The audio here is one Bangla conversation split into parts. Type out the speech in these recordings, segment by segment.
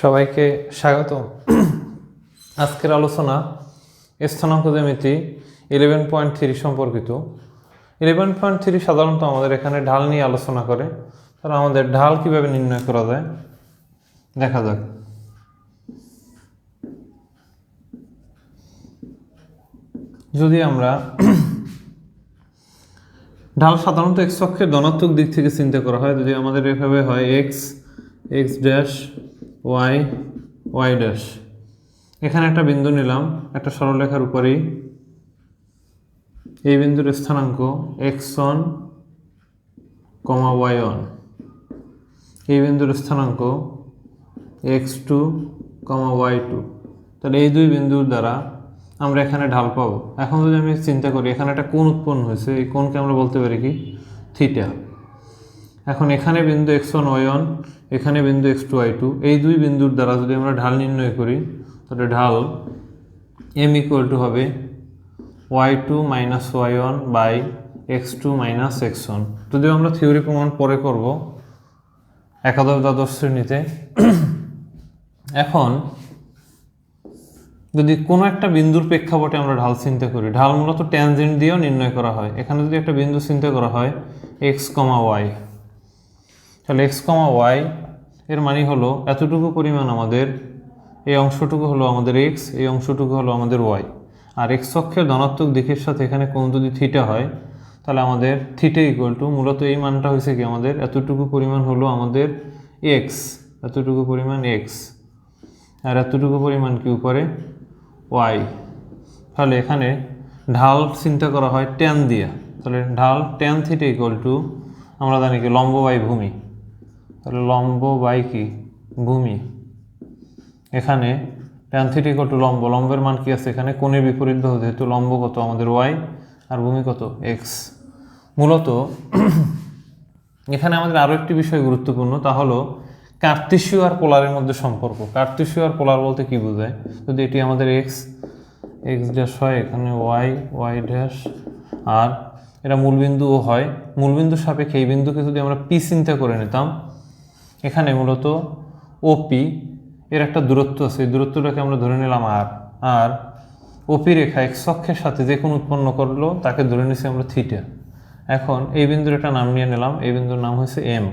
সবাইকে স্বাগত আজকের আলোচনা স্থানাঙ্ক জ্যামিতি ইলেভেন পয়েন্ট থ্রি সম্পর্কিত। ইলেভেন পয়েন্ট থ্রি সাধারণত আমাদের এখানে ঢাল নিয়ে আলোচনা করে। তাহলে আমাদের ঢাল কীভাবে নির্ণয় করা যায়? দেখা যাক। যদি আমরা ঢাল সাধারণত এক্স অক্ষের ধনাত্মক দিক থেকে চিন্তা করা হয়, যদি আমাদের এভাবে হয় x x dash y y dash এখানে একটা বিন্দু নিলাম, একটা সরলরেখার উপরেই। এই বিন্দুর স্থানাঙ্ক x one comma y one এই বিন্দুর স্থানাঙ্ক x two comma y two তাহলে এই দুই বিন্দুর দ্বারা আমরা এখানে ঢাল পাবো। এখন যদি আমি চিন্তা করি, এখানে একটা কোণ উৎপন্ন হয়েছে, এই কোণকে আমরা বলতে পারি কি? থিটা এখন এখানে বিন্দু এক্স ওয়ান, ওয়াই ওয়ান, এখানে বিন্দু এক্স টু, ওয়াই টু, এই দুই বিন্দুর দ্বারা যদি আমরা ঢাল নির্ণয় করি, তাহলে ঢাল এম ইকুয়াল টু হবে y two minus y one by x two minus x one. যদিও আমরা থিওরি প্রমাণ পরে করব একাদশ দ্বাদশ শ্রেণীতে। এখন যদি কোনো একটা বিন্দুর প্রেক্ষাপটে আমরা ঢাল চিন্তা করি, ঢাল মূলত ট্যানজেন্ট দিয়েও নির্ণয় করা হয়। এখানে যদি একটা বিন্দু চিন্তা করা হয় এক্স কমা ওয়াই তাহলে এক্স কমা ওয়াই এর মানে হলো এতটুকু পরিমাণ আমাদের এই অংশটুকু হলো আমাদের এক্স এই অংশটুকু হলো আমাদের ওয়াই আর এক্স অক্ষের ধনাত্মক দিকের সাথে এখানে কোন যদি থিটা হয়, তাহলে আমাদের থিটা ইকুয়াল টু মূলত এই মানটা হয়েছে কি আমাদের এতটুকু পরিমাণ হলো আমাদের এক্স এতটুকু পরিমাণ এক্স আর এতটুকু পরিমাণ কি উপরে? ওয়াই তাহলে এখানে ঢাল চিন্তা করা হয় ট্যান দিয়া। তাহলে ঢাল ট্যান থিটা ইকুয়াল টু আমরা জানি কি লম্ব বাই ভূমি। তাহলে লম্ব বাই কি? ভূমি। এখানে ট্যান থিটা ইকুয়াল টু লম্ব। লম্বের মান কি আছে এখানে? কোণের বিপরীত বাহু যেহেতু লম্ব কত? আমাদের ওয়াই। আর ভূমি কত? এক্স। মূলত এখানে আমাদের আরও একটি বিষয় গুরুত্বপূর্ণ, তা হলো কার্তেশীয় আর পোলারের মধ্যে সম্পর্ক। কার্তেশীয় আর পোলার বলতে কি বোঝায়? যদি এটি আমাদের এক্স এক্স ড্যাশ হয়, এখানে ওয়াই ওয়াই ড্যাশ। আর এটা মূলবিন্দুও হয়। মূলবিন্দুর সাপেক্ষে এই বিন্দুকে যদি আমরা পি চিন্তা করে নিতাম এখানে মূলত ওপি এর একটা দূরত্ব আছে। এই দূরত্বটাকে আমরা ধরে নিলাম আর আর ওপি রেখা এক অক্ষের সাথে যে কোনো উৎপন্ন করল, তাকে ধরে নিছি আমরা থিটা এখন এই বিন্দুর একটা নাম নিয়ে নিলাম। এই বিন্দুর নাম হয়েছে এম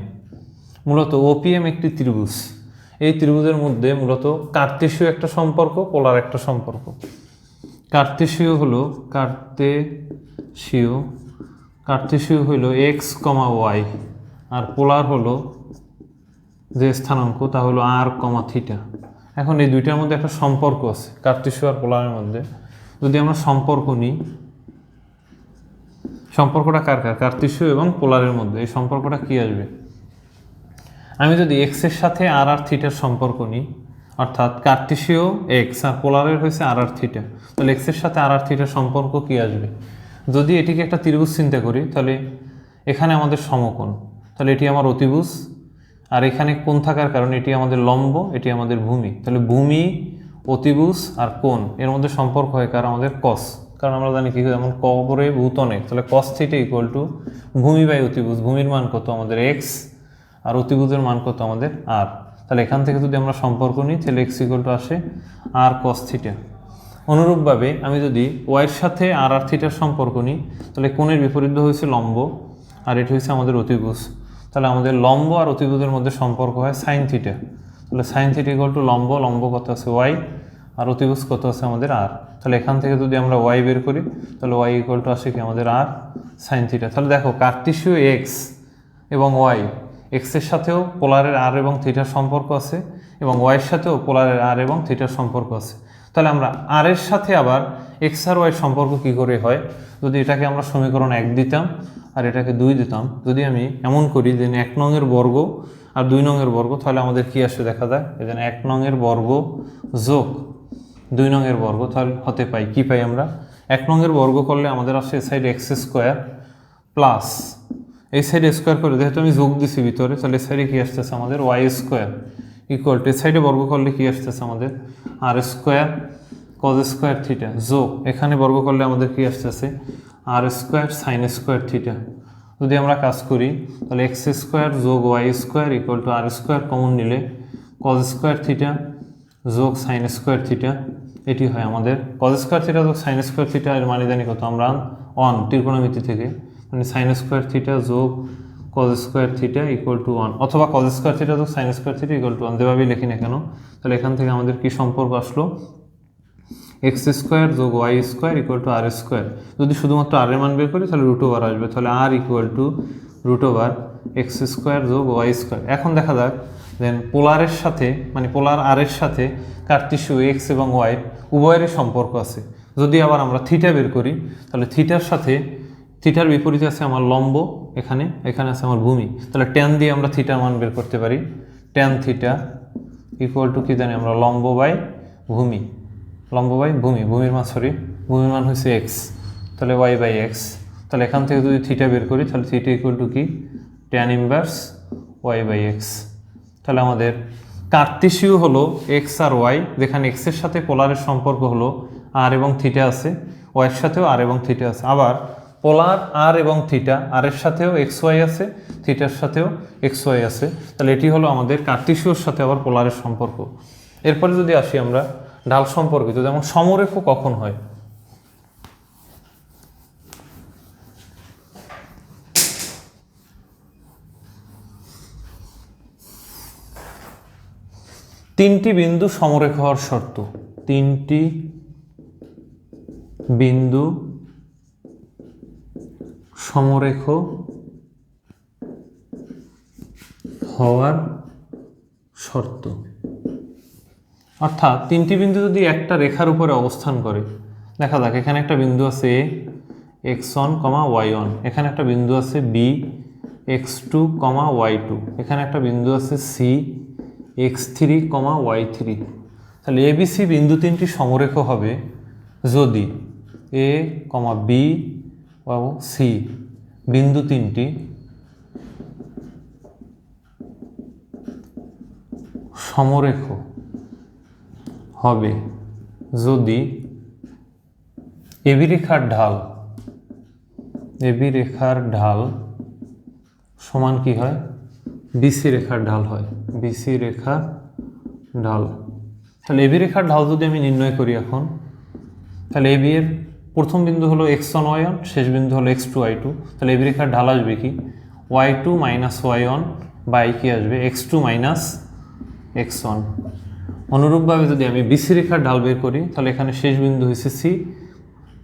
মূলত ওপিএম একটি ত্রিভুজ। এই ত্রিভুজের মধ্যে মূলত কার্তেশীয় একটা সম্পর্ক, পোলার একটা সম্পর্ক। কার্তেশীয় হলো কার্তেশীয় কার্তেশীয় হলো এক্স কমা ওয়াই আর পোলার হলো যে স্থানাঙ্ক, তা হলো আর কমা থিটা এখন এই দুইটার মধ্যে একটা সম্পর্ক আছে কার্তেশীয় আর পোলারের মধ্যে। যদি আমরা সম্পর্ক নিই, সম্পর্কটা কার কার? কার্তেশীয় এবং পোলারের মধ্যে। এই সম্পর্কটা কি আসবে? আমি যদি এক্সের সাথে আর আর থিটার সম্পর্ক নিই, অর্থাৎ কার্তেশীয় এক্স আর পোলারের হয়েছে আর আর থিটা তাহলে এক্সের সাথে আর আর থিটার সম্পর্ক কি আসবে? যদি এটিকে একটা ত্রিভুজ চিন্তা করি, তাহলে এখানে আমাদের সমকোণ। তাহলে এটি আমার অতিভুজ। আর এখানে কোণ থাকার কারণে? এটি আমাদের লম্ব, এটি আমাদের ভূমি। তাহলে ভূমি, অতিভুজ আর কোণ, এর মধ্যে সম্পর্ক হয় কারণ আমাদের কস কারণ আমরা জানি কি, যেমন কবরে ভূতনে, তাহলে কস থিটা ইকুয়াল টু ভূমি বাই অতিভুজ। ভূমির মান কত? আমাদের এক্স আর অতিভুজের মান কত? আমাদের আর তাহলে এখান থেকে যদি আমরা সম্পর্ক নিই, তাহলে এক্স ইকুয়াল টু আসে আর কস থিটা অনুরূপভাবে আমি যদি ওয়াইয়ের সাথে আর আর থিটার সম্পর্ক নিই, তাহলে কোণের বিপরীত হয়েছে লম্ব, আর এটি হচ্ছে আমাদের অতিভুজ। তাহলে আমাদের লম্ব আর অতিভুজের মধ্যে সম্পর্ক হয় সাইন থিটা তাহলে সাইন থিটা ইকুয়াল টু লম্ব লম্ব কত আছে ওয়াই আর অতিভুজ কত আছে আমাদের আর তাহলে এখান থেকে যদি আমরা ওয়াই বের করি, তাহলে ওয়াই ইকুয়াল টু আসে কি আমাদের আর সাইন থিটা তাহলে দেখো কার্তিসীয় এক্স এবং ওয়াই এক্সের সাথেও পোলারের আর এবং থিটার সম্পর্ক আছে, এবং ওয়াইয়ের সাথেও পোলারের আর এবং থিটার সম্পর্ক আছে। তাহলে আমরা আর এর সাথে আবার এক্স আর ওয়াই সম্পর্ক কী করে হয়? যদি এটাকে আমরা সমীকরণ এক দিতাম আর এটাকে দুই দিতাম, যদি আমি এমন করি যে এক নংয়ের বর্গ আর দুই নংয়ের বর্গ, তাহলে আমাদের কী আসে দেখা যায়? এখানে এক নংয়ের বর্গ যোগ দুই নংয়ের বর্গ, তাহলে হতে পাই, কি পাই আমরা? এক নংয়ের বর্গ করলে আমাদের আসে এ সাইড এক্স স্কোয়ার প্লাস এই সাইডে স্কোয়ার করে, যেহেতু আমি যোগ দিছি ভিতরে, তাহলে এ সাইডে কী আসতেছে আমাদের ওয়াই স্কোয়ার ইকুয়াল টু এই সাইডে বর্গ করলে কী আসতেছে আমাদের? R square cos square theta যোগ এখানে বর্গ করলে আমাদের কী আসতেছে? R square sine square theta যদি আমরা কাজ করি, তাহলে এক্স স্কোয়ার যোগ y square equal to r square common নিলে কজ স্কোয়ার থিটা যোগ সাইন স্কোয়ার থিটা এটি হয় আমাদের কজ স্কোয়ার থিটা যোগ সাইন স্কোয়ার থিটা এর মানে জানি কত? আমরা অন ত্রিকোণমিতি থেকে। মানে সাইন স্কোয়ার থিটা যোগ cos square theta equal to one অথবা কজ স্কোয়ার থিটা যোগ sine square theta equal to one যেভাবেই লিখি না কেন, তাহলে এখান থেকে আমাদের কি সম্পর্ক আসলো? এক্স স্কোয়ার যোগ y square equal to r square. যদি শুধুমাত্র আর এর মান বের করি, তাহলে রুট ওভার আসবে। তাহলে r equal to root over x square যোগ ওয়াই স্কোয়ার। এখন দেখা যাক দেন পোলারের সাথে মানে পোলার আর এর সাথে কার্তিসীয় এক্স এবং ওয়াই উভয়েরই সম্পর্ক আছে। যদি আবার আমরা থিটা বের করি, তাহলে থিটার সাথে থিটার বিপরীতে আছে আমার লম্ব, এখানে এখানে আছে আমার ভূমি। তাহলে ট্যান দিয়ে আমরা থিটার মান বের করতে পারি। ট্যান থিটা ইকুয়াল টু কি জানি আমরা? লম্ব বাই ভূমি। লম্ব বাই ভূমি, ভূমির মান সরি ভূমির মান হচ্ছে এক্স তাহলে ওয়াই বাই এক্স তাহলে এখান থেকে যদি থিটা বের করি, তাহলে থিটা ইকুয়াল টু কি? Tan inverse y by x তাহলে আমাদের কার্তিসীয় হলো এক্স আর ওয়াই যেখানে এক্সের সাথে পোলারের সম্পর্ক হলো আর এবং থিটা আছে ওয়াইয়ের সাথেও আর এবং থিটা আছে। আবার পোলার আর এবং থিটা আর এর সাথেও এক্স ওয়াই আছে থিটার সাথেও এক্স ওয়াই আছে। তাহলে এটি হলো আমাদের কার্তিসীয়র সাথে আবার পোলারের সম্পর্ক। এরপরে যদি আসি আমরা ঢাল সম্পর্কিত, যেমন সমরেখ কখন হয়? তিনটি বিন্দু সমরেখ হওয়ার শর্ত। তিনটি বিন্দু সমরেখ হওয়ার শর্ত। অর্থাৎ তিনটি বিন্দু যদি একটা রেখার উপরে অবস্থান করে, দেখা যাক, এখানে একটা বিন্দু আছে A x one comma y one এখানে একটা বিন্দু আছে B x two comma y two এখানে একটা বিন্দু আছে C x three comma y three তাহলে এবিসি বিন্দু তিনটি সমরেখ হবে যদি এ কমা বি এবং সি বিন্দু তিনটি সমরেখ হবে। যদি এবি রেখার ঢাল এবি রেখার ঢাল সমান কি হয়? বিসি রেখার ঢাল হয়। বিসি রেখার ঢাল। তাহলে এবি রেখার ঢাল যদি আমি নির্ণয় করি এখন, তাহলে এবি এর প্রথম বিন্দু হলো এক্স ওয়ান ওয়াই ওয়ান শেষ বিন্দু হলো এক্স টু ওয়াই টু তাহলে এবি রেখার ঢাল আসবে কি? Y two minus y one by কি আসবে? X two minus x one অনুরূপভাবে যদি আমি বিসি রেখার ঢাল বের করি, তাহলে এখানে শেষ বিন্দু হয়েছে সি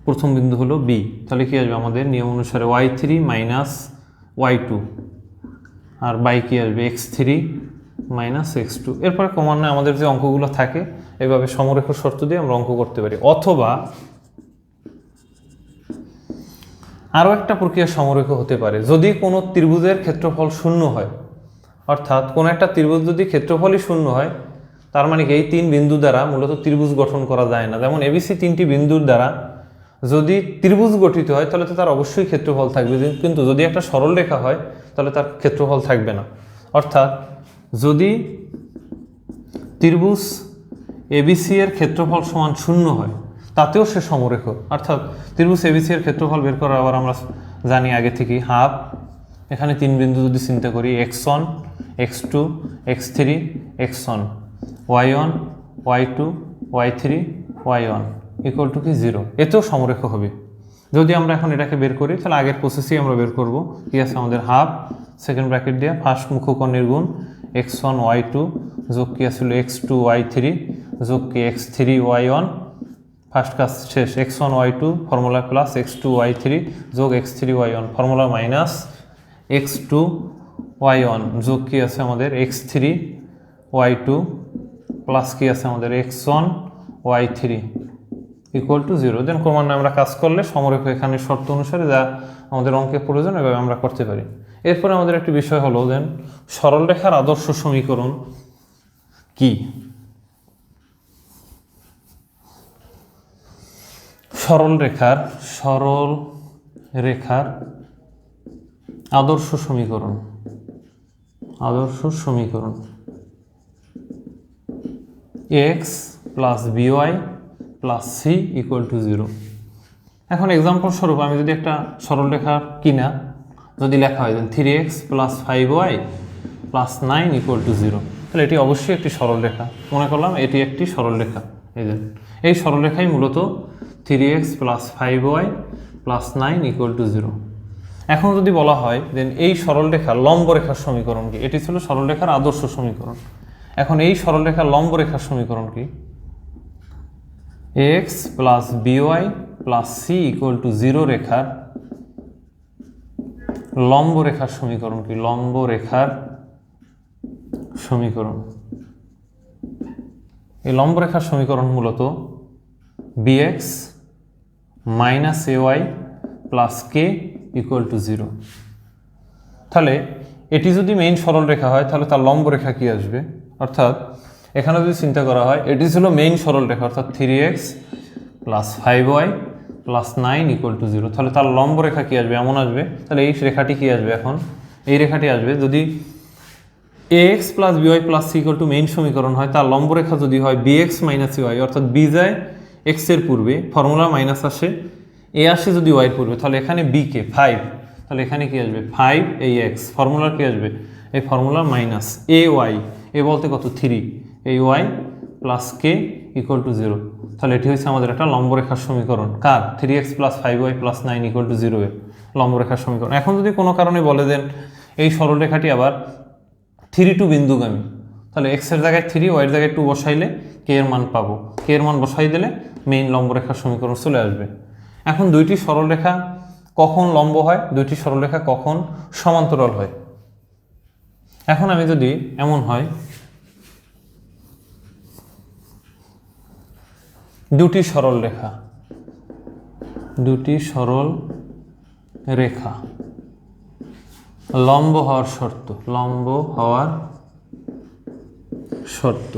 প্রথম বিন্দু হলো বি তাহলে কি আসবে আমাদের? নিয়ম অনুসারে y three minus y two R by কী আসবে? X three minus x two এরপরে ক্রমান্বয়ে আমাদের যে অঙ্কগুলো থাকে, এভাবে সমরেখ শর্ত দিয়ে আমরা অঙ্ক করতে পারি। অথবা আরও একটা প্রক্রিয়া সমরেখ হতে পারে। যদি কোনো ত্রিভুজের ক্ষেত্রফল শূন্য হয়, অর্থাৎ কোনো একটা ত্রিভুজ যদি ক্ষেত্রফলই শূন্য হয় তার মানে কি, এই তিন বিন্দু দ্বারা মূলত ত্রিভুজ গঠন করা যায় না। যেমন এবিসি তিনটি বিন্দুর দ্বারা যদি ত্রিভুজ গঠিত হয়, তাহলে তো তার অবশ্যই ক্ষেত্রফল থাকবে। কিন্তু যদি একটা সরল রেখা হয়, তাহলে তার ক্ষেত্রফল থাকবে না। অর্থাৎ যদি ত্রিভুজ এবিসি এর ক্ষেত্রফল সমান শূন্য হয়, তাতেও সে সমরেখ। অর্থাৎ ত্রিভুজ এবিসি এর ক্ষেত্রফল বের করা আবার আমরা জানি আগে থেকেই হাফ। এখানে তিন বিন্দু যদি চিন্তা করি x one x two x three x one y one y two y three y one equal to কি জিরো এতেও সমরেখ হবে। যদি আমরা এখন এটাকে বের করি, তাহলে আগের প্রসেসেই আমরা বের করব। কি আছে আমাদের? হাফ সেকেন্ড ব্র্যাকেট দিয়ে ফার্স্ট মুখকর্ণের গুণ এক্স ওয়ান ওয়াই টু যোগ কি আসছিল এক্স টু ওয়াই থ্রি যোগ কি x three y one first কাজ শেষ। X one y two formula plus x two y three যোগ x three y one formula minus x two y one যোগ কি আছে আমাদের? X three y two plus কি আছে আমাদের x one y three equal to zero then ক্রমান্বয়ে আমরা কাজ করলে সমরেখ এখানে শর্ত অনুসারে যা আমাদের অঙ্কের প্রয়োজন এভাবে আমরা করতে পারি। এরপরে আমাদের একটি বিষয় হলো দেন সরল রেখার আদর্শ সমীকরণ কি? সরল রেখার সরল রেখার আদর্শ সমীকরণ। আদর্শ সমীকরণ। X plus b y plus c equal to zero এখন এক্সাম্পল স্বরূপ আমি যদি একটা সরলরেখা কিনা, যদি লেখা হয় three x plus five y plus nine equal to zero তাহলে এটি অবশ্যই একটি সরলরেখা মনে করলাম এটি একটি সরলরেখা এই যে, এই সরলরেখাই মূলত three x plus five y plus nine equal to zero এখন যদি বলা হয় দেন এই সরলরেখার লম্ব রেখার সমীকরণ কি? এটি ছিল সরলরেখার আদর্শ সমীকরণ। এখন এই সরলরেখার লম্ব রেখার সমীকরণ কি? X plus b y plus c equal to zero রেখার লম্ব রেখার সমীকরণ কি? লম্ব রেখার সমীকরণ। এই লম্ব রেখার সমীকরণ মূলত b x minus a y plus k equal to zero তাহলে এটি যদি মেইন সরল রেখা হয়, তাহলে তার লম্ব রেখা কি আসবে? অর্থাৎ এখানে যদি চিন্তা করা হয়, এটি ছিল মেইন সরল রেখা, অর্থাৎ three x plus five y plus nine equal to zero তাহলে তার লম্ব রেখা কি আসবে? এমন আসবে। তাহলে এই রেখাটি কী আসবে এখন? এই রেখাটি আসবে। যদি a x plus b y plus c equal to main সমীকরণ হয়, তার লম্ব রেখা যদি হয় বি এক্স মাইনাস ওয়াই অর্থাৎ বি যায় এক্সের পূর্বে ফর্মুলা মাইনাস আসে এ আসে যদি ওয়াই এর পূর্বে, তাহলে এখানে বি কে? ফাইভ তাহলে এখানে কি আসবে? ফাইভ এই এক্স ফর্মুলার কি আসবে? এই ফর্মুলার মাইনাস এ ওয়াই এ বলতে কত? থ্রি এই y plus k equal to zero তাহলে এটি হচ্ছে আমাদের একটা লম্বরেখার সমীকরণ। কার? Three x plus five y plus nine equal to zero লম্বরেখার সমীকরণ। এখন যদি কোনো কারণে বলে দেন, এই সরলরেখাটি আবার থ্রি টু বিন্দুগামী। তাহলে এক্সের জায়গায় থ্রি ওয়াইয়ের জায়গায় টু বসাইলে কে এর মান পাবো। কে এর মান বসাই দিলে মেইন লম্বরেখার সমীকরণ চলে আসবে। এখন দুইটি সরলরেখা কখন লম্ব হয়? দুইটি সরলরেখা কখন সমান্তরাল হয়? এখন আমি যদি এমন হয়, দুটি সরল রেখা, দুটি সরল রেখা, লম্ব হওয়ার শর্ত, লম্ব হওয়ার শর্ত।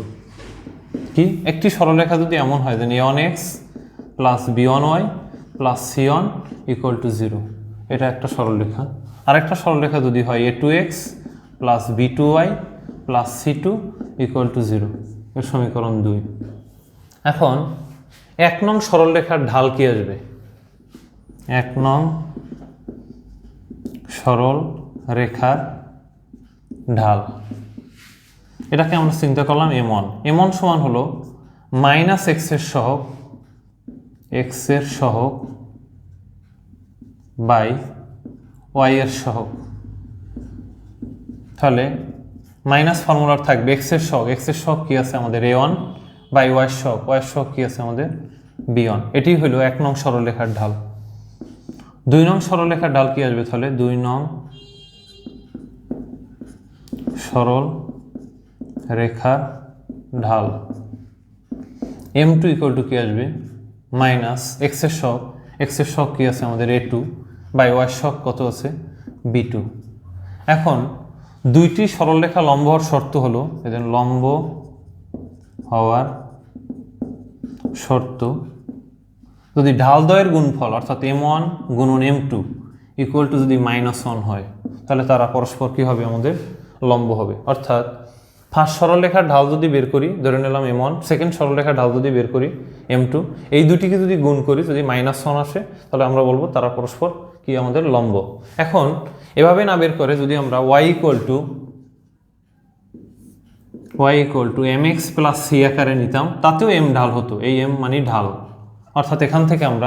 কি? একটি সরলরেখা যদি এমন হয় যে ইয়ন x plus b one y plus c one equal to zero এটা একটা সরল সরলরেখা আরেকটা সরলরেখা যদি হয় a two x plus b two y plus c two equal to zero এর সমীকরণ দুই। এখন এক নং সরলরেখার ঢাল কি আসবে? এক নং সরল রেখার ঢাল। এটাকে আমরা চিন্তা করলাম এম ওয়ান এম ওয়ান সমান হলো মাইনাস এক্সের সহগ এক্সের সহগ বাই ওয়াই এর সহগ। তাহলে মাইনাস ফর্মুলার থাকবে এক্সের সহগ এক্সের সহগ কি আছে আমাদের এ ওয়ান বাই ওয়াই সহগ ওয়াই সহগ কি আছে আমাদের বি ওয়ান এটি হলো এক নং সরলরেখার ঢাল। দুই নং সরলরেখার ঢাল কি আসবে তাহলে? দুই নং সরল রেখার ঢাল। এম টু ইকুয়াল টু কি আসবে? মাইনাস এক্সের শক এক্সের শক কি আছে আমাদের এ টু বাই ওয়াই শক কত আছে? বি টু এখন দুইটি সরলরেখা লম্ব হওয়ার শর্ত হলো এদের লম্ব হওয়ার শর্ত, যদি ঢাল দয়ের গুণফল, অর্থাৎ এম ওয়ান গুণন এম টু ইকুয়াল টু যদি মাইনাস ওয়ান হয়, তাহলে তারা পরস্পর কী হবে? আমাদের লম্ব হবে। অর্থাৎ ফার্স্ট সরলরেখার ঢাল যদি বের করি, ধরে নিলাম এম ওয়ান সেকেন্ড সরলরেখার ঢাল যদি বের করি এম টু এই দুটিকে যদি গুণ করি, যদি মাইনাস ওয়ান আসে, তাহলে আমরা বলব তারা পরস্পর কি? আমাদের লম্ব। এখন এভাবে না বের করে যদি আমরা y equal to y equal to m x plus c আকারে নিতাম, তাতেও এম ঢাল হতো। এই এম মানে ঢাল। অর্থাৎ এখান থেকে আমরা